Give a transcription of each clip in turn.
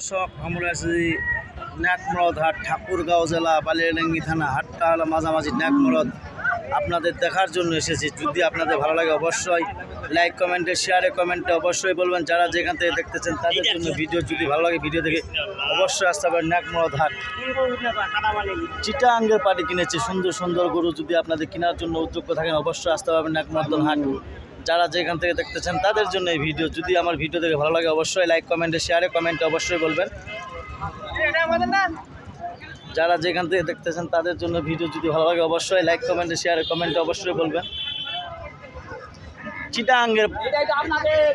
দর্শক আমরা আছি ন্যাকমরদ হাট ঠাকুরগাঁও জেলা বালিয়াডাঙ্গি থানা হাটটা হলো মাঝামাঝি ন্যাকমরদ আপনাদের দেখার জন্য এসেছি। যদি আপনাদের ভালো লাগে অবশ্যই লাইক কমেন্টে শেয়ারে কমেন্টে অবশ্যই বলবেন। যারা যেখান থেকে দেখতেছেন তাদের জন্য ভিডিও যদি ভালো লাগে ভিডিও দেখে অবশ্যই আসতে পারেন ন্যাকমরদ হাট। চিটা আঙ্গের পাটি কিনেছে। সুন্দর সুন্দর গরু যদি আপনাদের কেনার জন্য উদ্যোগ থাকেন, অবশ্যই আসতে পারবেন ন্যাকমরদন হাট। যারা যেখান থেকে দেখতেছেন তাদের জন্য এই ভিডিও। যদি আমার ভিডিও দেখে ভালো লাগে, অবশ্যই লাইক কমেন্টে শেয়ারে কমেন্টে অবশ্যই বলবেন। যারা যেখান থেকে দেখতেছেন তাদের জন্য ভিডিও যদি ভালো লাগে, অবশ্যই লাইক কমেন্টে শেয়ারে কমেন্টে অবশ্যই বলবেন। চিটাঙ্গের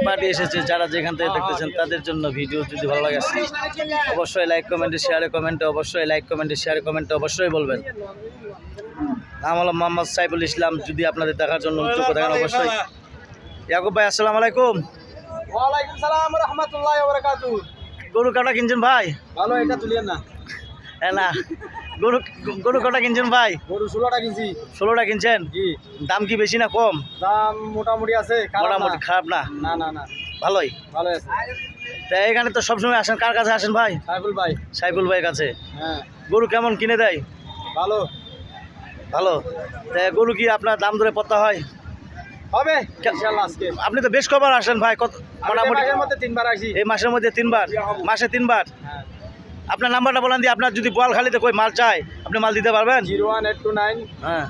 পার্টি এসেছে, যারা যেখান থেকে দেখতেছেন তাদের জন্য ভিডিও যদি ভালো লাগে, অবশ্যই লাইক কমেন্টে শেয়ারে কমেন্টে অবশ্যই লাইক কমেন্টে শেয়ারে কমেন্টে অবশ্যই বলবেন। নাম হলো মোহাম্মদ সাইফুল ইসলাম, যদি আপনাদের দেখার জন্য উদ্যোগ থাকেন অবশ্যই ইয়াকুব ভাই আসসালামু আলাইকুম। ওয়ালাইকুম সালাম রহমতুল্লাহ বারাকাতু। গরু কাটা কিনছেন ভাই? ভালো এটা তুলিয়েন না। না গরু গরু কটা কিনছেন ভাই? গরু ষোলোটা কিনছি। ষোলোটা কিনছেন? জি। দাম কি বেশি না কম? দাম মোটামুটি আছে। মোটামুটি খারাপ না? না না না। ভালোই। ভালো আছে। তা এখানে তো সবসময় আসেন কার কাছে আসেন ভাই? সাইফুল ভাই। সাইফুল ভাইয়ের কাছে। হ্যাঁ। গরু কেমন কিনে দেয়? ভালো। ভালো। তা গরু কি আপনার দাম ধরে পড়তে হয়? হবে? ইনশাআল্লাহ আজকে। আপনি তো বেশ কবার আসেন ভাই কত মোটামুটি মোটামুটি মাসের মধ্যে তিনবার আসি। এই মাসের মধ্যে তিনবার? মাসে তিনবার? হ্যাঁ। আপনার নাম্বারটা বলেন দিয়ে আপনার যদি বোয়ালখালিতে কই মাল চাই আপনি মাল দিতে পারবেন? Zero one eight two nine হ্যাঁ।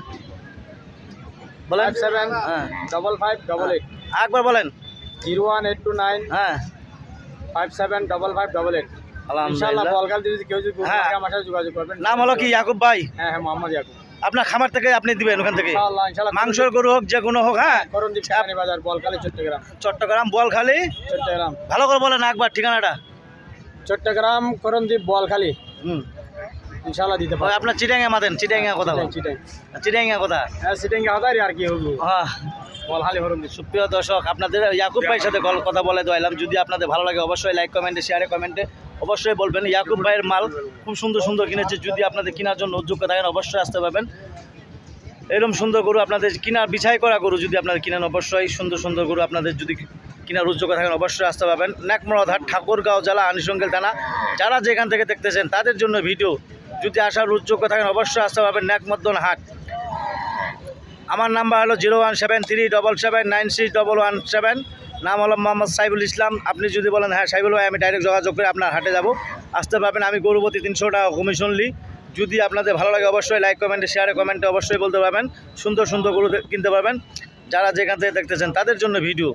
বলেন। সেভেন হ্যাঁ। Double five double eight. একবার বলেন। Zero one eight two nine হ্যাঁ। Five seven double five double eight. আলহামদুলিল্লাহ। যদি কেউ যদি হ্যাঁ। যোগাযোগ করবেন নাম হলো কি ইয়াকুব ভাই? হ্যাঁ হ্যাঁ মোহাম্মদ ইয়াকুব। আপনার খামার থেকে আপনি দিবেন ওখান থেকে? মাংসের গরু হোক যে কোনো হোক হ্যাঁ? বাজার চট্টগ্রাম। চট্টগ্রাম বোয়ালখালি চট্টগ্রাম। ভালো করে বলেন একবার ঠিকানাটা। চট্টগ্রাম করণদ্বীপ বলখালি হুম। ইনশাআল্লাহ দিতে পারব। আপনার চিটাঙ্গা মাদেন চিটাঙ্গা কথা চিটাঙ্গা চিটাঙ্গা কথা হ্যাঁ চিটাঙ্গা হাজারি আর কি হব হ্যাঁ। বলখালি সুপ্রিয় দর্শক, আপনাদের ইয়াকুব ভাইয়ের সাথে কথা বলে দোয়াইলাম যদি আপনাদের ভালো লাগে, অবশ্যই লাইক কমেন্টে শেয়ারে কমেন্টে অবশ্যই বলবেন। ইয়াকুব ভাইয়ের মাল খুব সুন্দর সুন্দর কিনেছে। যদি আপনাদের কেনার জন্য উদ্যোগ থাকেন, অবশ্যই আসতে পারবেন। এরকম সুন্দর গরু আপনাদের কিনার বিছাই করা গরু যদি আপনারা কিনেন, অবশ্যই সুন্দর সুন্দর গরু আপনাদের যদি কেনার উদ্যোগ থাকেন, অবশ্যই আসতে পারবেন। ন্যাকমরধার, ঠাকুরগাঁও জেলা, আনিসঙ্গেল থানা। যারা যেখান থেকে দেখতেছেন, তাদের জন্য ভিডিও যদি আসার উদ্যোগ থাকেন, অবশ্যই আসতে পারবেন। ন্যাকমদ্দন হাট। আমার নাম্বার হলো zero one seven three double seven nine six double one seven. নাম হলো মোহাম্মদ সাইবুল ইসলাম। আপনি যদি বলেন হ্যাঁ সাইবুল ভাই, আমি ডাইরেক্ট যোগাযোগ করে আপনার হাটে যাব। আসতে পারবেন, আমি গরুপতি তিনশো টাকা কমিশন নিই। যদি আপনাদের ভালো লাগে, অবশ্যই লাইক কমেন্টে শেয়ারে কমেন্টে অবশ্যই বলতে পারবেন। সুন্দর সুন্দর গরু কিনতে পারবেন। যারা যেখান থেকে দেখতেছেন, তাদের জন্য ভিডিও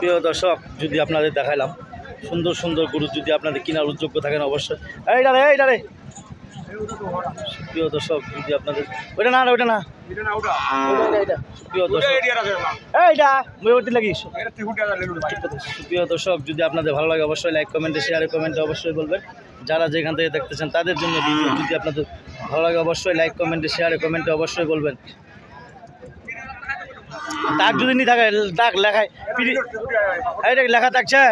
প্রিয় দর্শক, যদি আপনাদের দেখাইলাম, সুন্দর সুন্দর গরু যদি আপনাদের কেনার উদ্যোগ্য থাকেন অবশ্যই। এইটা রে এইটা রে। প্রিয় দর্শক, যদি আপনাদের ওইটা না ওইটা না। প্রিয় দর্শক যদি আপনাদের ভালো লাগে অবশ্যই লাইক কমেন্টে শেয়ারে কমেন্টে অবশ্যই বলবেন। যারা যেখান থেকে দেখতেছেন, তাদের জন্য যদি আপনাদের ভালো লাগে অবশ্যই লাইক কমেন্টে শেয়ারে কমেন্টে অবশ্যই বলবেন। দাগ যদি নি থাকে দাগ লেখায় কি লেখা থাকছে।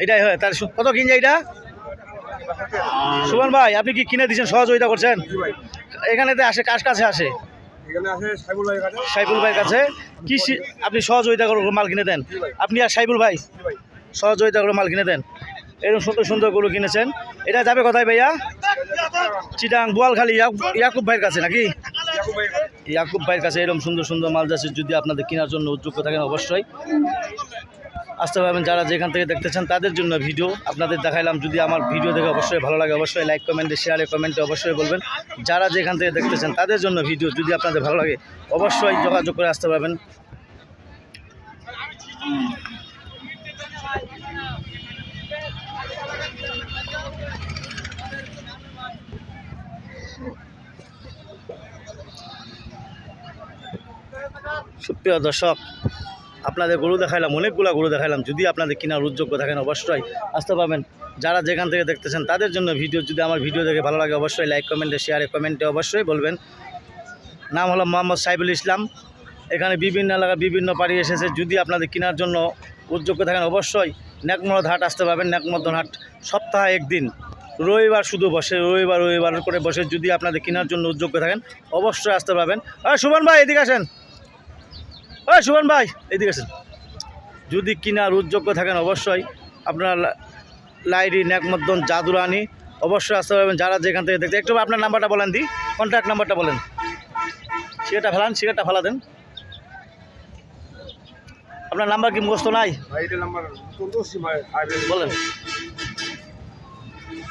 এটাই হয় তার কত কিনছে এটা সুমন ভাই আপনি কি কিনে দিচ্ছেন সহযোগিতা করছেন? এখানে তো আসে কাজ কাছে আসে? সাইফুল ভাইয়ের কাছে। কি আপনি সহযোগিতা করে মাল কিনে দেন? আপনি আর সাইফুল ভাই সহযোগিতা করে মাল কিনে দেন। এরকম সুন্দর সুন্দর গরু কিনেছেন। এটা যাবে কোথায় ভাইয়া? চিটাং বোয়ালখালী ইয়াক- ইয়াকুব ভাইয়ের কাছে নাকি? ইয়াকুব ভাইয়ের কাছে এরকম সুন্দর সুন্দর মাল যাচ্ছে, যদি আপনাদের কেনার জন্য উদ্যোগ থাকেন অবশ্যই। আসতে পারবেন যারা যেখান থেকে দেখতেছেন তাদের জন্য ভিডিও আপনাদের দেখাইলাম। যদি আমার ভিডিও দেখে অবশ্যই ভালো লাগে, অবশ্যই লাইক কমেন্টে শেয়ারে কমেন্টে অবশ্যই বলবেন। যারা যেখান থেকে দেখতেছেন তাদের জন্য ভিডিও যদি আপনাদের ভালো লাগে, অবশ্যই যোগাযোগ করে আসতে পারবেন। সুপ্রিয় দর্শক, আপনাদের গরু দেখাইলাম, অনেকগুলো গরু দেখাইলাম। যদি আপনাদের কেনার উদ্যোগ্য থাকেন, অবশ্যই আসতে পারবেন। যারা যেখান থেকে দেখতেছেন, তাদের জন্য ভিডিও, যদি আমার ভিডিও দেখে ভালো লাগে, অবশ্যই লাইক কমেন্টে শেয়ারে কমেন্টে অবশ্যই বলবেন। নাম হলো মোহাম্মদ সাইবুল ইসলাম। এখানে বিভিন্ন এলাকার বিভিন্ন পাড়ি এসেছে। যদি আপনাদের কেনার জন্য উদ্যোগ্য থাকেন, অবশ্যই ন্যাকমরদ হাট আসতে পারবেন। ন্যাকমর্দন হাট সপ্তাহে একদিন। রবিবার শুধু বসে, রবিবার রবিবার করে বসে যদি আপনাদের কেনার জন্য উদ্যোগ থাকেন, অবশ্যই আসতে পারবেন। আর সুমন ভাই, এদিকে আসেন। ওই সুমন ভাই এদিকে আসেন। যদি কেনার উদ্যোগ থাকেন অবশ্যই আপনার লাইরি ন্যাকমদ্দন জাদুরানি অবশ্যই আসতে পারবেন। যারা যেখান থেকে দেখতে একটু আপনার নাম্বারটা বলেন দি কন্ট্যাক্ট নাম্বারটা বলেন। সিগারেটটা ফেলান সিগারেটটা ফেলা দেন। আপনার নাম্বার কি মুখস্থ নাই? বলেন।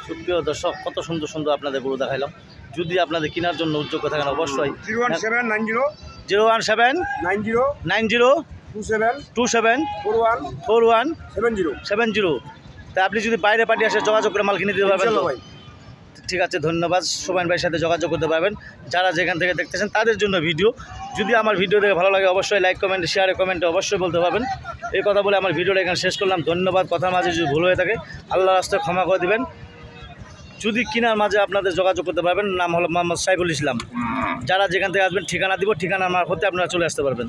সুপ্রিয় দর্শক কত সুন্দর সুন্দর আপনাদের গরু দেখাইলাম। যদি আপনাদের কেনার জন্য উদ্যোগ থাকেন অবশ্যই zero one seven nine zero nine zero two seven two seven four one four one seven zero seven zero তা আপনি যদি বাইরে পার্টি আসে যোগাযোগ করে মাল কিনে দিতে পারবেন? ভাই। ঠিক আছে ধন্যবাদ। সোমান ভাইয়ের সাথে যোগাযোগ করতে পারবেন। যারা যেখান থেকে দেখতেছেন তাদের জন্য ভিডিও। যদি আমার ভিডিও দেখে ভালো লাগে অবশ্যই লাইক কমেন্ট শেয়ারে কমেন্টে অবশ্যই বলতে পারবেন। এই কথা বলে আমার ভিডিওটা এখানে শেষ করলাম। ধন্যবাদ। কথার মাঝে যদি ভুল হয়ে থাকে আল্লাহ রাস্তায় ক্ষমা করে দেবেন। যদি কিনার মাঝে আপনাদের যোগাযোগ করতে পারবেন নাম হলো মোহাম্মদ সাইফুল ইসলাম। যারা যেখান থেকে আসবেন ঠিকানা দিব ঠিকানা মারফতে আপনারা চলে আসতে পারবেন।